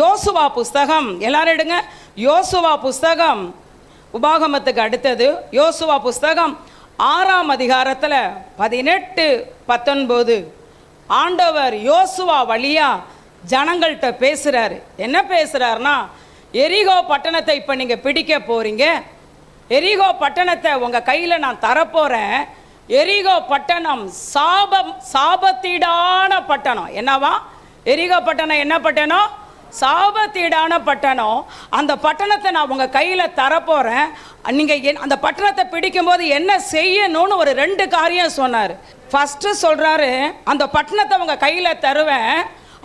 யோசுவா புஸ்தகம். எல்லாரும் எடுங்க. யோசுவா புஸ்தகம். உபாகமத்துக்கு அடுத்தது. யோசுவா புஸ்தகம் ஆறாம் அதிகாரத்தில் பதினெட்டு பத்தொன்பது. ஆண்டவர் யோசுவா வழியாக ஜனங்கள்கிட்ட பேசுகிறார் என்ன பேசுகிறாருன்னா எரிகோ பட்டணத்தை இப்போ நீங்கள் பிடிக்க போகிறீங்க எரிகோ பட்டணத்தை உங்கள் கையில் நான் தரப்போகிறேன் எரிகோ பட்டணம் சாபம் சாபத்தீடான பட்டணம். என்னவா? எரிகோ பட்டணம் என்ன பட்டணம்? சாபத்தீடான பட்டணம். அந்த பட்டணத்தை நான் உங்கள் கையில் தரப்போகிறேன் நீங்கள் அந்த பட்டணத்தை பிடிக்கும்போது என்ன செய்யணும்னு ஒரு ரெண்டு காரியம் சொன்னார். ஃபஸ்ட்டு சொல்கிறாரு அந்த பட்டணத்தை உங்கள் கையில் தருவேன்.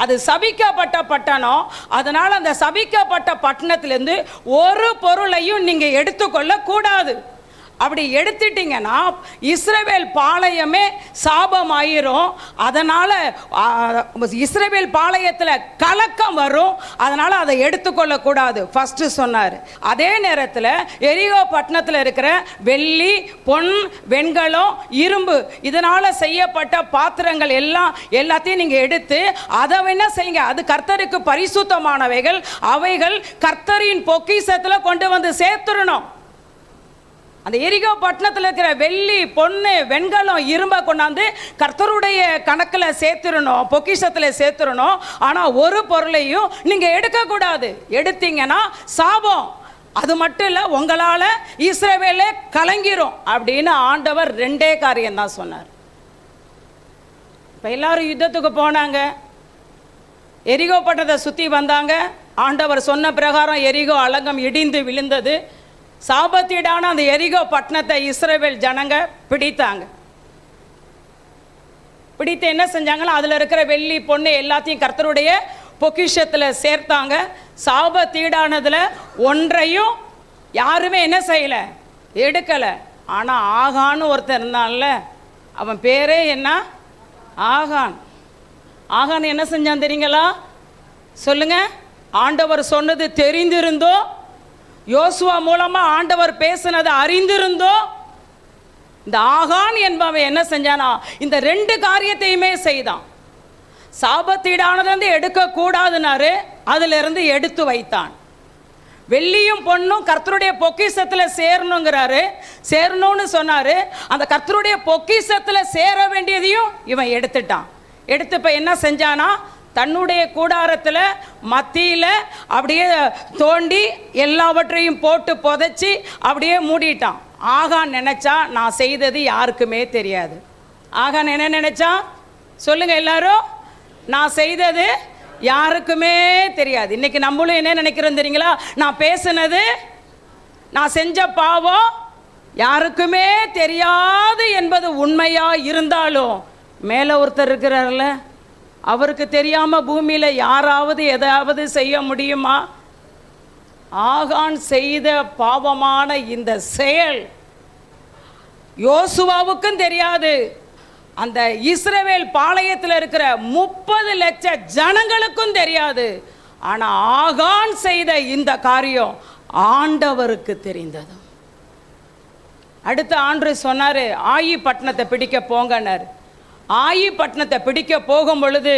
அது சபிக்கப்பட்ட பட்டணம். அதனால் அந்த சபிக்கப்பட்ட பட்டணத்திலேருந்து ஒரு பொருளையும் நீங்கள் எடுத்துக்கொள்ளக்கூடாது. அப்படி எடுத்துட்டீங்கன்னா இஸ்ரவேல் பாளையமே சாபமாயிரும். அதனால் இஸ்ரவேல் பாளையத்தில் கலக்கம் வரும். அதனால் அதை எடுத்துக்கொள்ளக்கூடாது ஃபஸ்ட்டு சொன்னார். அதே நேரத்தில் எரிகோ பட்டணத்தில் இருக்கிற வெள்ளி பொன் வெண்கலம் இரும்பு இதனால் செய்யப்பட்ட பாத்திரங்கள் எல்லாம் எல்லாத்தையும் நீங்கள் எடுத்து அதை என்ன செய்யுங்க. அது கர்த்தருக்கு பரிசுத்தமானவைகள். அவைகள் கர்த்தரின் பொக்கிஷத்தில் கொண்டு வந்து சேர்த்துடணும். அந்த எரிகோ பட்டணத்தில் இருக்கிற வெள்ளி பொண்ணு வெண்கலம் இரும்பை கொண்டாந்து கர்த்தருடைய கணக்கில் சேர்த்துடணும் பொக்கிஷத்தில் சேர்த்துடணும். ஆனால் ஒரு பொருளையும் நீங்கள் எடுக்கக்கூடாது. எடுத்தீங்கன்னா சாபம். அது மட்டும் இல்லை உங்களால் இஸ்ரேவேல கலங்கிரும் அப்படின்னு ஆண்டவர் ரெண்டே காரியம் தான் சொன்னார். இப்போ எல்லாரும் யுத்தத்துக்கு போனாங்க. எரிகோ பட்டத்தை சுற்றி வந்தாங்க. ஆண்டவர் சொன்ன பிரகாரம் எரிகோ அலங்கம் இடிந்து விழுந்தது. சாபத்தீடான அந்த எரிகோ பட்டணத்தை இஸ்ரேவேல் ஜனங்க பிடித்தாங்க. பிடித்து என்ன செஞ்சாங்களோ அதில் இருக்கிற வெள்ளி பொண்ணு எல்லாத்தையும் கர்த்தருடைய பொக்கிஷத்தில் சேர்த்தாங்க. சாபத்தீடானதில் ஒன்றையும் யாருமே என்ன செய்யலை எடுக்கலை. ஆனால் ஆகான்னு ஒருத்தர் இருந்தான்ல அவன் பேரே என்ன? ஆகான். ஆகான் என்ன செஞ்சான் தெரியுங்களா? சொல்லுங்க. ஆண்டவர் சொன்னது தெரிந்திருந்தோ யோசுவா மூலமாக ஆண்டவர் பேசினதை அறிந்திருந்தோ இந்த ஆகான் என்பவன் என்ன செஞ்சானா இந்த ரெண்டு காரியத்தையுமே செய்தான். சாபத்தீடானது எடுக்கக்கூடாதுனாரு அதிலிருந்து எடுத்து வைத்தான். வெள்ளியும் பொண்ணும் கர்த்தருடைய பொக்கிஷத்தில் சேரணுங்கிறாரு. சேரணும்னு சொன்னாரு. அந்த கர்த்தருடைய பொக்கிஷத்தில் சேர வேண்டியதையும் இவன் எடுத்துட்டான். எடுத்து இப்போ என்ன செஞ்சானா தன்னுடைய கூடாரத்தில் மத்தியில் அப்படியே தோண்டி எல்லாவற்றையும் போட்டு புதைச்சி அப்படியே மூடிட்டான். ஆகான் நினைச்சா நான் செய்தது யாருக்குமே தெரியாது. ஆகான் என்ன நினைச்சா? சொல்லுங்க எல்லாரும். நான் செய்தது யாருக்குமே தெரியாது. இன்னைக்கு நம்மளும் என்ன நினைக்கிறோம் தெரியுங்களா? நான் பேசுனது நான் செஞ்ச பாவம் யாருக்குமே தெரியாது என்பது உண்மையாக இருந்தாலும் மேலே ஒருத்தர் இருக்கிறார்ல? அவருக்கு தெரியாமல் பூமியில் யாராவது எதாவது செய்ய முடியுமா? ஆகான் செய்த பாவமான இந்த செயல் யோசுவாவுக்கும் தெரியாது. அந்த இஸ்ரவேல் பாளையத்தில் இருக்கிற முப்பது லட்ச ஜனங்களுக்கும் தெரியாது. ஆனால் ஆகான் செய்த இந்த காரியம் ஆண்டவருக்கு தெரிந்தது. அடுத்த ஆண்டு சொன்னார் ஆயி பட்டணத்தை பிடிக்க போங்கன்னார். ஆயி பட்டணத்தை பிடிக்க போகும் பொழுது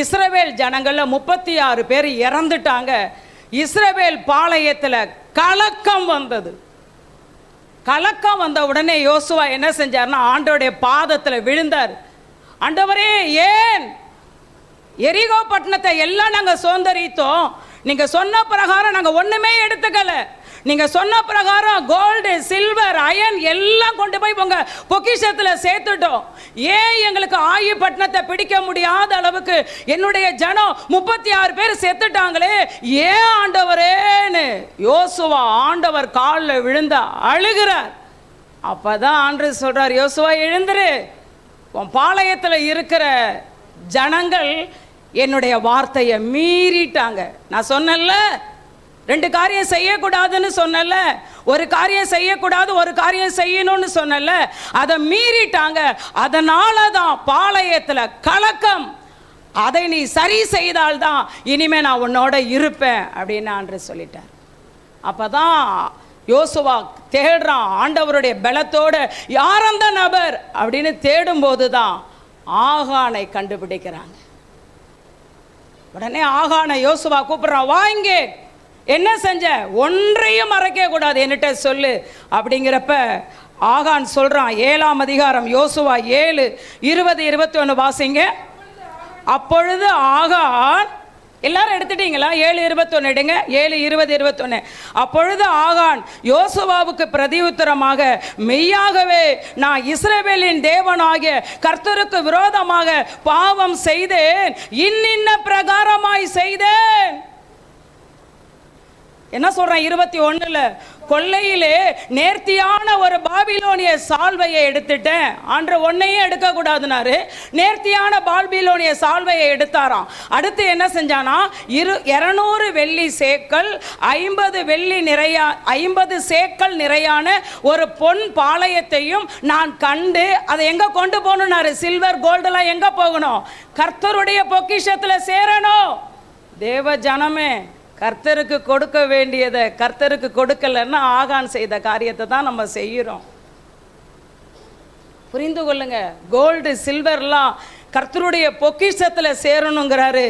இஸ்ரவேல் ஜனங்களில் முப்பத்தி ஆறு பேர் இறந்துட்டாங்க. இஸ்ரவேல் பாளையத்தில் கலக்கம் வந்தது. கலக்கம் வந்த உடனே யோசுவா என்ன செஞ்சார்னா ஆண்டோடைய பாதத்தில் விழுந்தார். ஆண்டவரே ஏன்? எரிகோ பட்டணத்தை எல்லாம் நாங்கள் சோந்தரித்தோம் நீங்கள் சொன்ன பிரகாரம் நாங்கள் ஒன்றுமே எடுத்துக்கலை. நீங்கள் சொன்ன பிரகாரம் கோல்டு சில்வர் அயன் எல்லாம் கொண்டு போய் உங்கள் பொக்கிஷத்தில் சேர்த்துட்டோம். ஏன் எங்களுக்கு ஆயுப்பட்டினத்தை பிடிக்க முடியாத அளவுக்கு என்னுடைய ஜனம் முப்பத்தி ஆறு பேர் செத்துட்டாங்களே? ஏன் ஆண்டவரேன்னு யோசுவா ஆண்டவர் காலில் விழுந்தா அழுகிறார். அப்போதான் ஆண்டு சொல்கிறார் யோசுவா எழுந்துரு. உன் பாளையத்தில் இருக்கிற ஜனங்கள் என்னுடைய வார்த்தையை மீறிட்டாங்க. நான் சொன்னேன்ல ரெண்டு காரியம் செய்யக்கூடாதுன்னு சொன்னல. ஒரு காரியம் செய்யக்கூடாது ஒரு காரியம் செய்யணும்னு சொன்னல. அதை மீறிட்டாங்க. அதனால தான் பாளையத்தில் கலக்கம். அதை நீ சரி செய்தால்தான் இனிமே நான் உன்னோட இருப்பேன் அப்படின்னு ஆண்டு சொல்லிட்டார். அப்பதான் யோசுவா தேடுறான் ஆண்டவருடைய பலத்தோடு யார் அந்த நபர்? அப்படின்னு தேடும்போது தான் ஆகானை கண்டுபிடிக்கிறாங்க. உடனே ஆகானை யோசுவா கூப்பிட்றான் வாங்கே என்ன செஞ்ச? ஒன்றையும் மறைக்க கூடாது. என்னட்ட சொல்லு. அப்படிங்கிறப்ப ஆகான் சொல்றான் ஏழாம் அதிகாரம் யோசுவா ஏழு இருபது இருபத்தி ஒன்று வாசிங்க. அப்பொழுது ஆகான் எல்லாரும் எடுத்துட்டீங்களா? ஏழு இருபத்தொன்று எடுங்க. ஏழு இருபது இருபத்தொன்று அப்பொழுது ஆகான் யோசுவாவுக்கு பிரதியுத்தரமாக மெய்யாகவே நான் இஸ்ரேவேலின் தேவனாகிய கர்த்தருக்கு விரோதமாக பாவம் செய்தேன். இன்னின்ன பிரகாரமாய் செய்தேன். என்ன சொல்கிறேன் இருபத்தி ஒன்றில் கொள்ளையிலே நேர்த்தியான ஒரு பாபிலோனிய சால்வையை எடுத்துட்டேன். ஆன்ற ஒன்னையும் எடுக்கக்கூடாதுனாரு. நேர்த்தியான பாபிலோனிய சால்வையை எடுத்தாராம். அடுத்து என்ன செஞ்சானா இரு இரநூறு வெள்ளி சேக்கல் ஐம்பது வெள்ளி நிறையா ஐம்பது சேக்கல் நிறையான ஒரு பொன் பாளையத்தையும் நான் கண்டு அதை எங்கே கொண்டு போகணுனாரு சில்வர் கோல்டெல்லாம் எங்கே போகணும்? கர்த்தருடைய பொக்கிஷத்தில் சேரணும். தேவ ஜனமே. கர்த்தருக்கு கொடுக்க வேண்டியதை கர்த்தருக்கு கொடுக்கலன்னா ஆகான் செய்த காரியத்தை தான் நம்ம செய்கிறோம் புரிந்து கொள்ளுங்க. கோல்டு சில்வர்லாம் கர்த்தருடைய பொக்கிஷத்தில் சேரணுங்கிறாரு.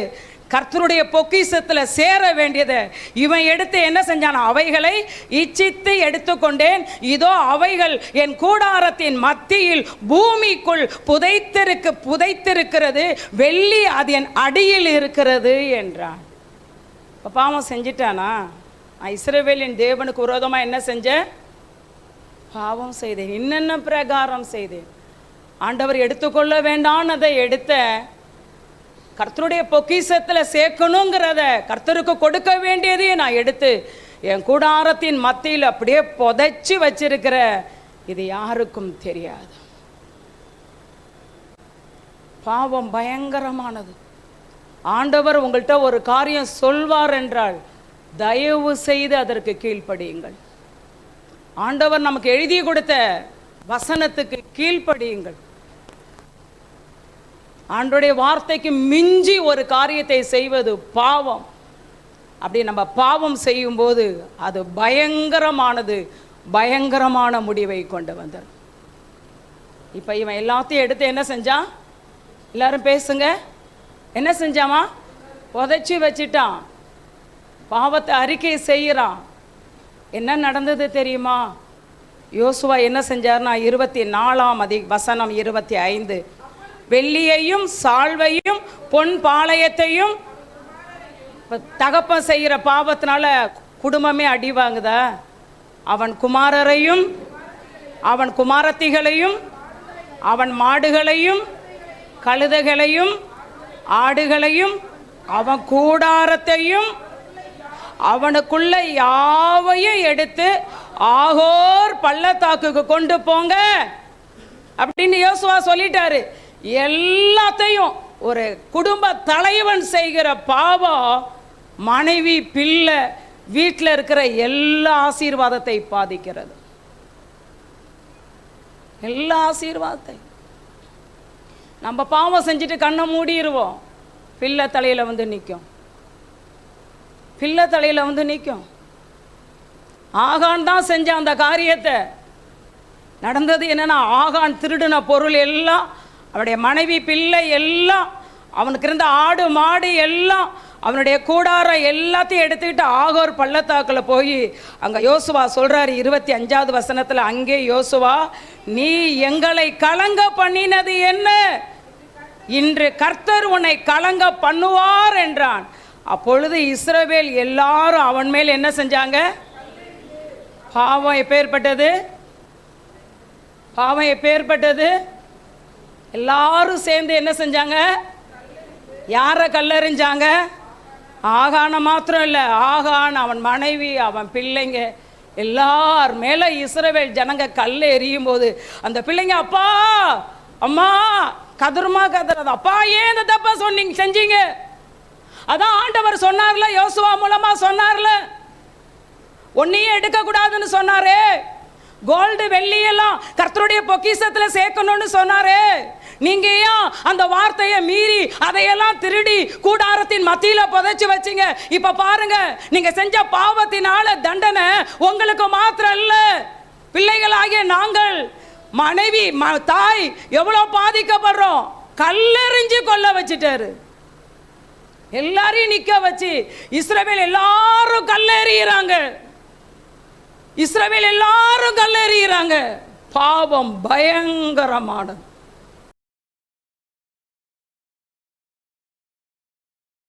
கர்த்தருடைய பொக்கிஷத்தில் சேர வேண்டியதை இவன் எடுத்து என்ன செஞ்சான்? அவைகளை இச்சித்து எடுத்துக்கொண்டேன். இதோ அவைகள் என் கூடாரத்தின் மத்தியில் பூமிக்குள் புதைத்திருக்கு புதைத்திருக்கிறது. வெள்ளி அது என் அடியில் இருக்கிறது என்றான். இப்போ பாவம் செஞ்சிட்டானா? நான் இஸ்ரவேலின் தேவனுக்கு விரோதமாக என்ன செஞ்சேன் பாவம் செய்தேன். என்னென்ன பிரகாரம் செய்தேன்? ஆண்டவர் எடுத்துக்கொள்ள வேண்டானதை எடுத்த கர்த்தருடைய பொக்கிஷத்தில் சேர்க்கணுங்கிறத கர்த்தருக்கு கொடுக்க வேண்டியதையும் நான் எடுத்து என் கூடாரத்தின் மத்தியில் அப்படியே புதைச்சி வச்சிருக்கிற இது யாருக்கும் தெரியாது. பாவம் பயங்கரமானது. ஆண்டவர் உங்கள்கிட்ட ஒரு காரியம் சொல்வார் என்றால் தயவு செய்து அதற்கு கீழ்ப்படியுங்கள். ஆண்டவர் நமக்கு எழுதி கொடுத்த வசனத்துக்கு கீழ்ப்படியுங்கள். ஆண்டோடைய வார்த்தைக்கு மிஞ்சி ஒரு காரியத்தை செய்வது பாவம். அப்படி நம்ம பாவம் செய்யும்போது அது பயங்கரமானது பயங்கரமான முடிவை கொண்டு வந்துடும் இப்போ இவன் எல்லாத்தையும் எடுத்து என்ன செஞ்சான்? எல்லாரும் பேசுங்க. என்ன செஞ்சாமா? புதைச்சி வச்சிட்டான். பாவத்தை அறிக்கை செய்கிறான். என்ன நடந்தது தெரியுமா? யோசுவா என்ன செஞ்சார்னா இருபத்தி நாலாம் அதி வசனம் இருபத்தி ஐந்து. வெள்ளியையும் சால்வையும் பொன் பாளையத்தையும் தகப்பம் செய்கிற பாவத்தினால குடும்பமே அடி வாங்குதா? அவன் குமாரரையும் அவன் குமாரத்திகளையும் அவன் மாடுகளையும் கழுதைகளையும் ஆடுகளையும் அவன் கூடாரத்தையும் அவனுக்குள்ள யாவையும் எடுத்து ஆகோர் பள்ளத்தாக்குக்கு கொண்டு போங்க அப்படின்னு யோசுவா சொல்லிட்டாரு. எல்லாத்தையும் ஒரு குடும்ப தலைவன் செய்கிற பாவம் மனைவி பிள்ளை வீட்டில் இருக்கிற எல்லா ஆசீர்வாதத்தை பாதிக்கிறது. எல்லா ஆசீர்வாதத்தை நம்ம பாவம் செஞ்சுட்டு கண்ணை மூடிடுவோம் பிள்ளை தலையில் வந்து நிற்கும் பிள்ளை தலையில் வந்து நிற்கும் ஆகான் தான் செஞ்ச அந்த காரியத்தை. நடந்தது என்னன்னா ஆகான் திருடின பொருள் எல்லாம் அவனுடைய மனைவி பிள்ளை எல்லாம் அவனுக்கு இருந்த ஆடு மாடு எல்லாம் அவனுடைய கூடாரம் எல்லாத்தையும் எடுத்துக்கிட்டு ஆகோர் பள்ளத்தாக்கில் போய் அங்கே யோசுவா சொல்கிறாரு இருபத்தி அஞ்சாவது வசனத்தில் அங்கே யோசுவா நீ எங்களை கலங்க பண்ணினது என்ன? இன்று கர்த்தர் உன்னை கலங்க பண்ணுவார் என்றான். அப்பொழுது இஸ்ரவேல் எல்லாரும் அவன் மேல் என்ன செஞ்சாங்க? பாவம் எப்பேற்பட்டது? பாவம் எப்பேற்பட்டது? எல்லாரும் சேர்ந்து என்ன செஞ்சாங்க? யாரை கல்லறிஞ்சாங்க? ஆகான மாத்திரம் இல்லை ஆகான் அவன் மனைவி அவன் பிள்ளைங்க எல்லார் மேலே இஸ்ரவேல் ஜனங்க கல் எறியும் போது அந்த பிள்ளைங்க அப்பா அம்மா கதருமா கதறது. அப்பா ஏன் இந்த தப்பா சொன்னீங்க? செஞ்சீங்க. அதான் ஆண்டவர் சொன்னார்ல யோசுவா மூலமா சொன்னார்ல. ஒன்னையும் எடுக்கக்கூடாதுன்னு சொன்னாரே. கோல்டு வெள்ளியெல்லாம் கர்த்தருடைய பொக்கிஷத்தில் சேர்க்கணும்னு சொன்னாரே. நீங்க ஏன் அந்த வார்த்தையை மீறி அதையெல்லாம் திருடி கூடாரத்தின் மத்தியில புதைச்சு வச்சீங்க. இப்ப பாருங்க நீங்க செஞ்ச பாவத்தினால தண்டனை உங்களுக்கு மாத்திரம் இல்ல பிள்ளைகளாகிய நாங்கள் மனைவி ம- தாய் எவ்வளோ பாதிக்கப்படுறோம்? கல்லெறிஞ்சு கொல்ல வச்சுட்டாரு. எல்லாரையும் நிக்க வச்சு இஸ்ரேல் எல்லாரும் கல்லெறிகிறாங்க இஸ்ரேல் எல்லாரும் கல்லெறிகிறாங்க பாவம் பயங்கரமானது.